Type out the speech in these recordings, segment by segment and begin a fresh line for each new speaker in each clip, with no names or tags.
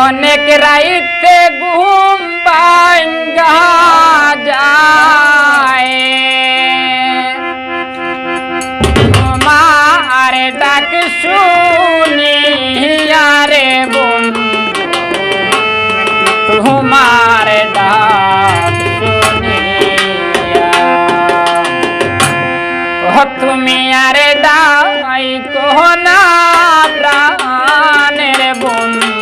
অনেক রাইতে ঘুম ভাঙ্গা যায়। তোমার ডাক শুনিয়া রে বন্ধু, তোমার ডাক শুনিয়া। তুমি আরে দাই কোহনা প্রাণের বন্ধু।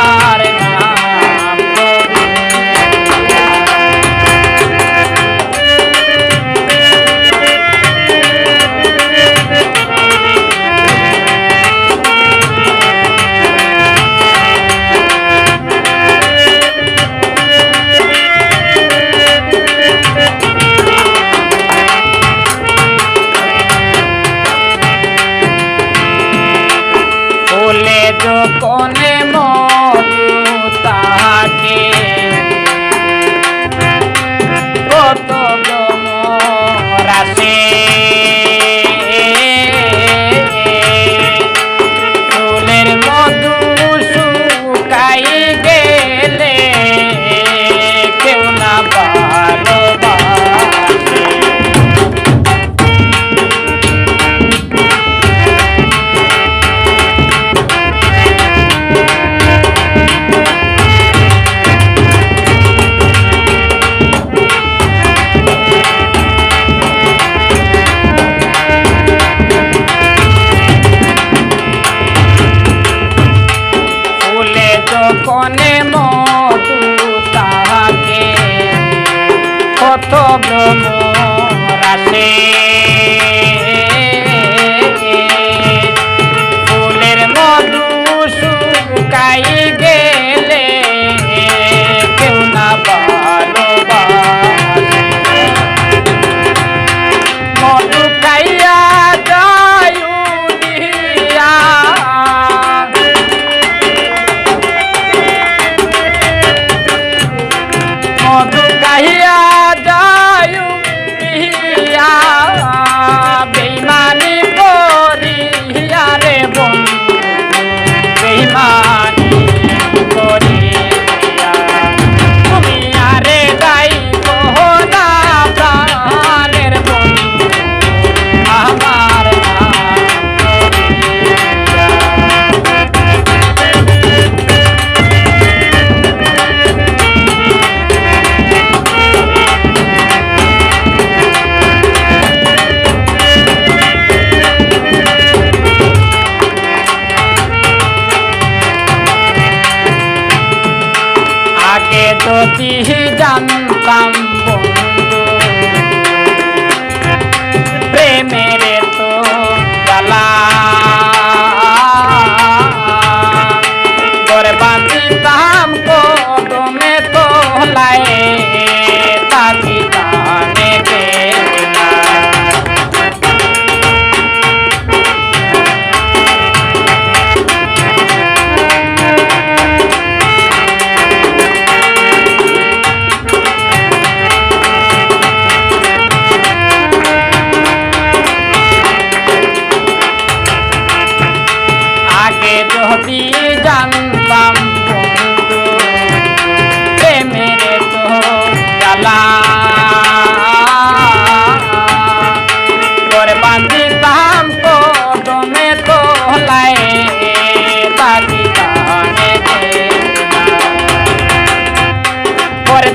যখনে মধু তাকে problem. আগে তো জানতাম যদি জানতাম প্রেমের তো জ্বালা। করে বাঁধিতাম কদমে তোলায় বাঁধিতাম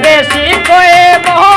দেশি কয়ে বহ